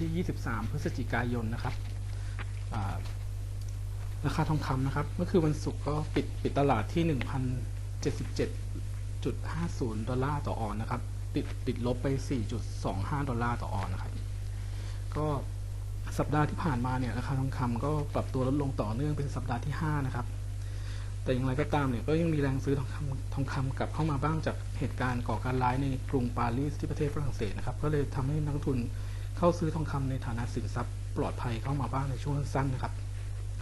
ที่ 23 พฤศจิกายนนะครับราคาทองคำนะครับ เมื่อคืนวันศุกร์ก็ปิดปิดตลาดที่ 1,077.50 ดอลลาร์ต่อออนนะครับ ติดติดลบไป 4.25 ดอลลาร์ต่อออนนะครับ ก็สัปดาห์ที่ผ่านมาเนี่ยราคาทองคำก็ปรับตัวลดลงต่อเนื่องเป็นสัปดาห์ที่ 5 นะครับ แต่อย่างไรก็ตามเนี่ยก็ยังมีแรงซื้อทองคำทองคำกลับเข้ามาบ้างจากเหตุการณ์ก่อการร้ายในกรุงปารีสที่ประเทศฝรั่งเศสนะครับ ก็เลยทำให้นักทุน เข้าซื้อทองคำในฐานะสินทรัพย์ปลอดภัยเข้ามาบ้างในช่วงสั้นนะครับ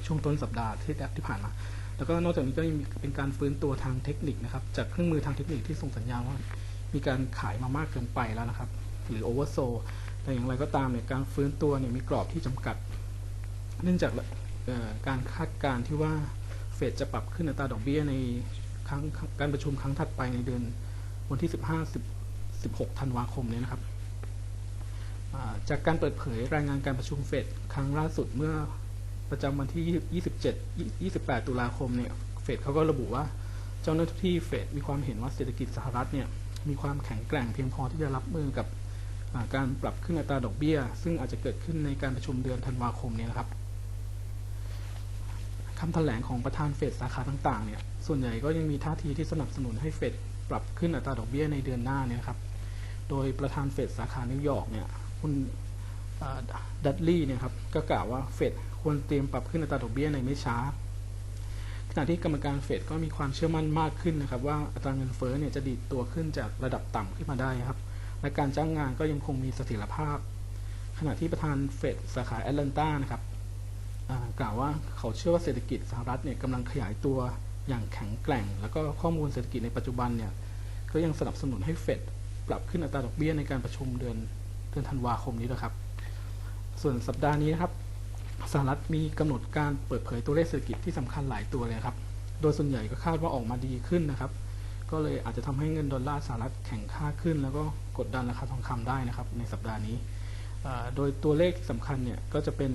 ช่วงต้นสัปดาห์ที่ที่ผ่านมา แล้วก็นอกจากนี้ก็ยังเป็นการฟื้นตัวทางเทคนิคนะครับ จากเครื่องมือทางเทคนิคที่ส่งสัญญาณว่า มีการขายมามากเกินไปแล้วนะครับ หรือโอเวอร์โซแต่อย่างไรก็ตามเนี่ยการฟื้นตัวเนี่ยมีกรอบที่จำกัด เนื่องจากการคาดการณ์ที่ว่าเฟดจะปรับขึ้นอัตราดอกเบี้ยในครั้งการประชุมครั้งถัดไปในเดือนวันที่ 15 16 ธันวาคมนี้นะครับ จากการเปิดเผยรายงานการประชุมเฟดครั้งล่าสุดเมื่อประจำวันที่ 27 28 ตุลาคมเนี่ยเฟดเขาก็ระบุว่าเจ้าหน้าที่เฟดมีความเห็นว่าเศรษฐกิจสหรัฐเนี่ยมีความแข็งแกร่งเพียงพอที่จะรับมือกับการปรับขึ้นอัตราดอกเบี้ย ซึ่งอาจจะเกิดขึ้นในการประชุมเดือนธันวาคมนี้นะครับคำแถลงของประธานเฟดสาขาต่างๆเนี่ยส่วนใหญ่ก็ยังมีท่าทีที่สนับสนุนให้เฟดปรับขึ้นอัตราดอกเบี้ยในเดือนหน้าเนี่ยนะครับโดยประธานเฟดสาขานิวยอร์กเนี่ย คุณดัตลี่เนี่ยครับ ก็กล่าวว่าเฟดควรเตรียมปรับขึ้นอัตราดอกเบี้ยในไม่ช้า ขณะที่กรรมการเฟดก็มีความเชื่อมั่นมากขึ้นนะครับ ว่าอัตราเงินเฟ้อเนี่ยจะดีดตัวขึ้นจากระดับต่ำขึ้นมาได้ครับ และการจ้างงานก็ยังคงมีเสถียรภาพ ขณะที่ประธานเฟดสาขาแอตแลนตานะครับกล่าวว่าเขาเชื่อว่าเศรษฐกิจสหรัฐเนี่ยกำลังขยายตัวอย่างแข็งแกร่ง แล้วก็ข้อมูลเศรษฐกิจในปัจจุบันเนี่ยก็ยังสนับสนุนให้เฟดปรับขึ้นอัตราดอกเบี้ยในการประชุมเดือน เดือนธันวาคมนี้นะครับ ส่วนสัปดาห์นี้นะครับสหรัฐมีกำหนดการเปิดเผยตัวเลขเศรษฐกิจที่สำคัญหลายตัวเลยครับ โดยส่วนใหญ่ก็คาดว่าออกมาดีขึ้นนะครับ ก็เลยอาจจะทำให้เงินดอลลาร์สหรัฐแข็งค่าขึ้น แล้วก็กดดันราคาทองคำได้นะครับ ในสัปดาห์นี้ โดยตัวเลขที่สำคัญเนี่ยก็จะเป็น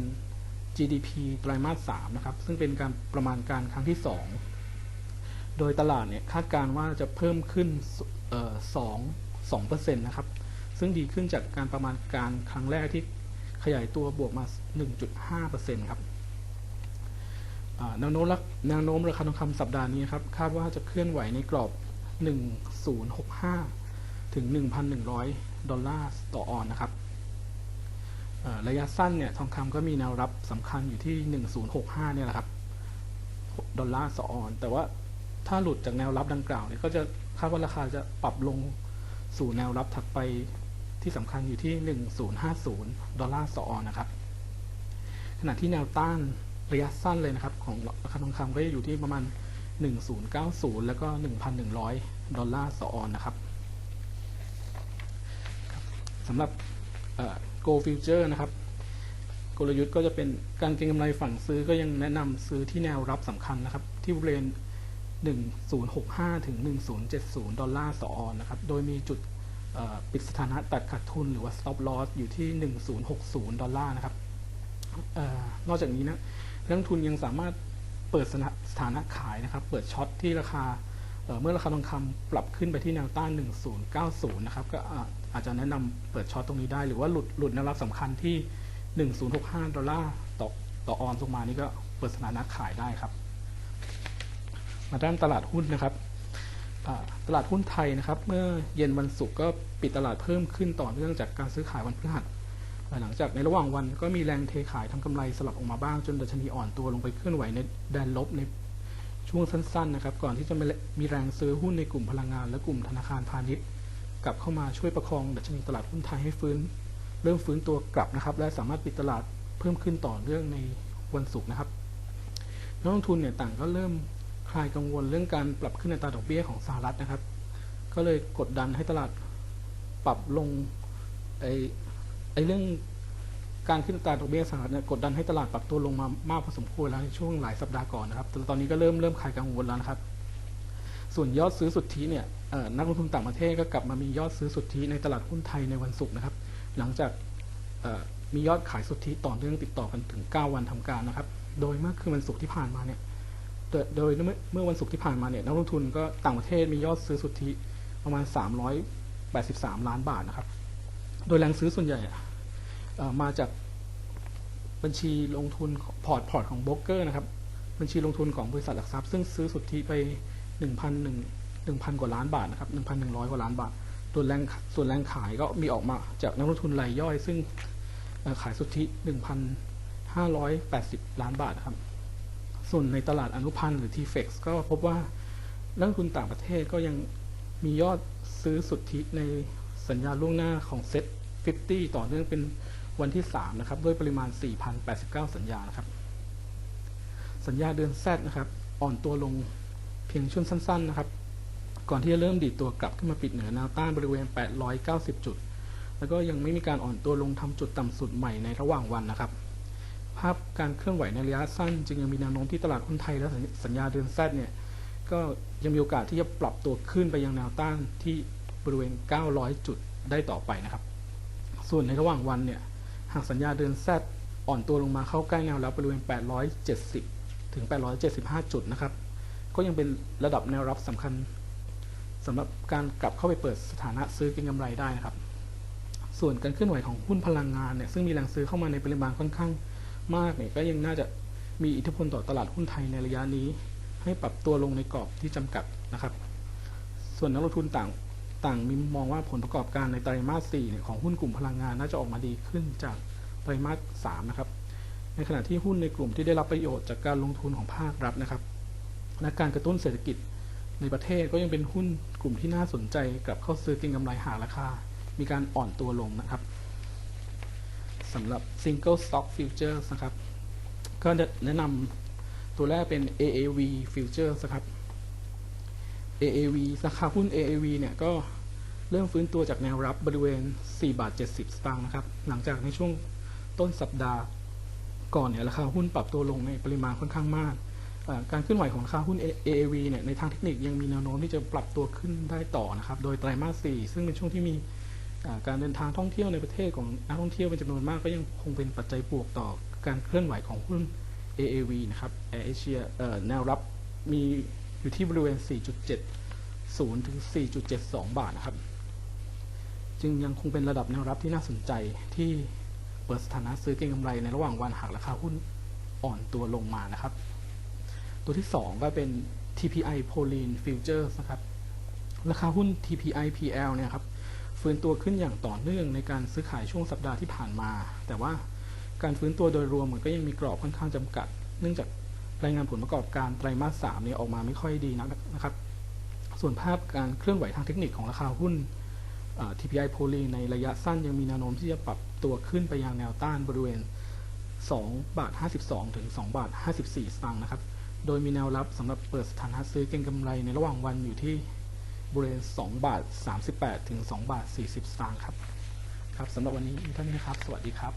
GDP ไตรมาส3นะครับ ซึ่งเป็นการประมาณการครั้งที่ 2 โดยตลาดเนี่ยคาดการณ์ว่าจะเพิ่มขึ้น2 2%นะครับ ซึ่งดีขึ้นจากการประมาณการครั้งแรกที่ขยายตัวบวกมา 1.5%ครับอ่าแนวโน้มราแนวโน้มราคาทองคำสัปดาห์นี้ครับ คาดว่าจะเคลื่อนไหวในกรอบ 1065 ถึง 1,100 ดอลลาร์ต่อออนนะครับ ระยะสั้นเนี่ยทองคำก็มีแนวรับสำคัญอยู่ที่ 1065 เนี่ยแหละครับ ดอลลาร์ต่อออน แต่ว่าถ้าหลุดจากแนวรับดังกล่าวเนี่ยก็จะคาดว่าราคาจะปรับลงสู่แนวรับถัดไป ที่สำคัญอยู่ที่ 1050 ดอลลาร์ต่อออนนะครับ ขณะที่แนวต้านระยะสั้นเลยนะครับ ของราคาทองคำก็จะอยู่ที่ประมาณ 1090 แล้วก็ 1,100 ดอลลาร์ต่อออนนะครับสำหรับ Go Future นะครับกลยุทธ์ก็จะเป็นการเก็งกำไรฝั่งซื้อก็ยังแนะนำซื้อที่แนวรับสำคัญนะครับ ที่บริเวณ1065 ถึง 1070 ดอลลาร์ต่อออนนะครับ โดยมีจุด ปิดสถานะตัดขาดทุนหรือว่า stop loss อยู่ที่ 1060 ดอลลาร์นะครับออนอกจากนี้นะนักลงทุนยังสามารถเปิดสถาสถานะขายนะครับ เปิดช็อตที่ราคาเเมื่อราคาทองคำปรับขึ้นไปที่แนวต้าน 1090 นะครับ ก็อาอาจจะแนะนำเปิดช็อตตรงนี้ได้ หรือว่าหลุดหลุดแนวรับสำคัญที่ 1065 ดอลลาร์ต่อต่อออนลงมานี่ก็เปิดสถานะขายได้ครับ มาด้านตลาดหุ้นนะครับ ตลาดหุ้นไทยนะครับ เมื่อเย็นวันศุกร์ก็ปิดตลาดเพิ่มขึ้นต่อเนื่องจากการซื้อขายวันพฤหัสหลังจากในระหว่างวันก็มีแรงเทขายทำกำไรสลับออกมาบ้าง จนดัชนีอ่อนตัวลงไปเคลื่อนไหวในแดนลบในช่วงสั้นๆนะครับ ก่อนที่จะมีแรงซื้อหุ้นในกลุ่มพลังงาน และกลุ่มธนาคารพาณิชย์ กลับเข้ามาช่วยประคองดัชนีตลาดหุ้นไทยให้ฟื้น เริ่มฟื้นตัวกลับนะครับ และสามารถปิดตลาดเพิ่มขึ้นต่อเนื่องในวันศุกร์นะครับนักลงทุนเนี่ยต่างก็เริ่ม คลายกังวลเรื่องการปรับขึ้นอัตราดอกเบี้ยของสหรัฐนะครับ ก็เลยกดดันให้ตลาดปรับลงไอ้ไอ้เรื่องการขึ้นตราดอกเบี้ยสหรัฐเนี่ยกดดันให้ตลาดปรับตัวลงมามากพอสมควรแล้วในช่วงหลายสัปดาห์ก่อนนะครับแต่ตอนนี้ก็เริ่มเริ่มคลายกังวลแล้วนะครับ ส่วนยอดซื้อสุทธิเนี่ยนักลงทุนต่างประเทศก็กลับมามียอดซื้อสุทธิในตลาดหุ้นไทยในวันศุกร์นะครับ หลังจากมียอดขายสุทธิต่อเนื่องติดต่อกันถึง 9 วันทำการนะครับ โดยเมื่อคืนวันศุกร์ที่ผ่านมาเนี่ย โดยเมื่อวันศุกร์ที่ผ่านมาเนี่ยนักลงทุนก็ต่างประเทศมียอดซื้อสุทธิประมาณ 383 ล้านบาทนะครับ โดยแรงซื้อส่วนใหญ่มาจากบัญชีลงทุนพอร์ตพอร์ตของโบรกเกอร์นะครับ บัญชีลงทุนของบริษัทหลักทรัพย์ ซึ่งซื้อสุทธิไป1,001 1 0 0 กว่าล้านบาทนะครับ1,100 กว่าล้านบาทส่วนแรงส่วนแรงขายก็มีออกมาจากนักลงทุนรายย่อย ซึ่งขายสุทธิ 1,580 ล้านบาทนะครับ ส่วนในตลาดอนุพันธ์หรือ TFEX ก็พบว่านักลงทุนต่างประเทศก็ยังมียอดซื้อสุทธิในสัญญาล่วงหน้าของเซ็ต50 ต่อเนื่องเป็นวันที่ 3 นะครับ ด้วยปริมาณ 4,089 สัญญานะครับ สัญญาเดือน Z นะครับ อ่อนตัวลงเพียงช่วงสั้น ๆ นะครับ ก่อนที่จะเริ่มดีดตัวกลับขึ้นมาปิดเหนือแนวต้านบริเวณ 890 จุด แล้วก็ยังไม่มีการอ่อนตัวลงทำจุดต่ำสุดใหม่ในระหว่างวันนะครับ ภาพการเคลื่อนไหวในระยะสั้น จึงยังมีแนวโน้มที่ตลาดหุ้นไทยและสัญญาเดือน Z เนี่ยก็ยังมีโอกาสที่จะปรับตัวขึ้นไปยังแนวต้านที่บริเวณ 900 จุดได้ต่อไปนะครับ ส่วนในระหว่างวันเนี่ยหากสัญญาเดือน Z อ่อนตัวลงมาเข้าใกล้แนวรับบริเวณ 870 ถึง 875 จุดนะครับ ก็ยังเป็นระดับแนวรับสำคัญสำหรับการกลับเข้าไปเปิดสถานะซื้อเก็งกำไรได้นะครับ ส่วนการเคลื่อนไหวของหุ้นพลังงานเนี่ยซึ่งมีแรงซื้อเข้ามาในปริมาณค่อนข้าง มากเนี่ยก็ยังน่าจะมีอิทธิพลต่อตลาดหุ้นไทยในระยะนี้ ให้ปรับตัวลงในกรอบที่จำกัดนะครับ ส่วนนักลงทุนต่างต่างมีมองว่าผลประกอบการในไตรมาส4เนี่ยของหุ้นกลุ่มพลังงานน่าจะออกมาดีขึ้นจากไตรมาส3นะครับ ในขณะที่หุ้นในกลุ่มที่ได้รับประโยชน์จากการลงทุนของภาครัฐนะครับและการกระตุ้นเศรษฐกิจในประเทศก็ยังเป็นหุ้นกลุ่มที่น่าสนใจกลับเข้าซื้อก็งกำไรหากราคา มีการอ่อนตัวลงนะครับ สำหรับ Single Stock Futures นะครับ ก็แนะนำตัวแรกเป็น AAV Futures นะครับ AAV ราคาหุ้น AAV เนี่ยก็เริ่มฟื้นตัวจากแนวรับบริเวณ 4 บาท 70 สตางค์นะครับ หลังจากในช่วงต้นสัปดาห์ก่อนเนี่ยราคาหุ้นปรับตัวลงในปริมาณค่อนข้างมาก การเคลื่อนไหวของราคาหุ้น AAV เนี่ยในทางเทคนิคยังมีแนวโน้มที่จะปรับตัวขึ้นได้ต่อนะครับ โดยไตรมาส 4 ซึ่งเป็นช่วงที่มี การเดินทางท่องเที่ยวในประเทศของนักท่องเที่ยวเป็นจำนวนมากก็ยังคงเป็นปัจจัยบวกต่อการเคลื่อนไหวของหุ้น AAV นะครับ Air Asia แนวรับมีอยู่ที่บริเวณ 4.70 ถึง 4.72 บาทนะครับ จึงยังคงเป็นระดับแนวรับที่น่าสนใจที่เปิดสถานะซื้อเก็งกำไรในระหว่างวันหากราคาหุ้นอ่อนตัวลงมานะครับ ตัวที่ 2 ก็เป็น TPI Poline Futures นะครับ ราคาหุ้น TPI PL เนี่ยครับ ฟื้นตัวขึ้นอย่างต่อเนื่องในการซื้อขายช่วงสัปดาห์ที่ผ่านมา แต่ว่าการฟื้นตัวโดยรวมมันก็ยังมีกรอบค่อนข้างจำกัด เนื่องจากรายงานผลประกอบการไตรมาส3เนี่ยออกมาไม่ค่อยดีนักนะครับ ส่วนภาพการเคลื่อนไหวทางเทคนิคของราคาหุ้น TPI p o l y ในระยะสั้นยังมีแนวโน้มที่จะปรับตัวขึ้นไปยังแนวต้านบริเวณ 2 บาท 52 ถึง 2 บาท 54 สตางค์นะครับ โดยมีแนวรับสำหรับเปิดสถานะซื้อเก็งกำไรในระหว่างวันอยู่ที่ บริเวณ 2 บาท 38 ถึง 2 บาท 40 สตางค์ครับ ครับสำหรับวันนี้เท่านี้ครับ สวัสดีครับ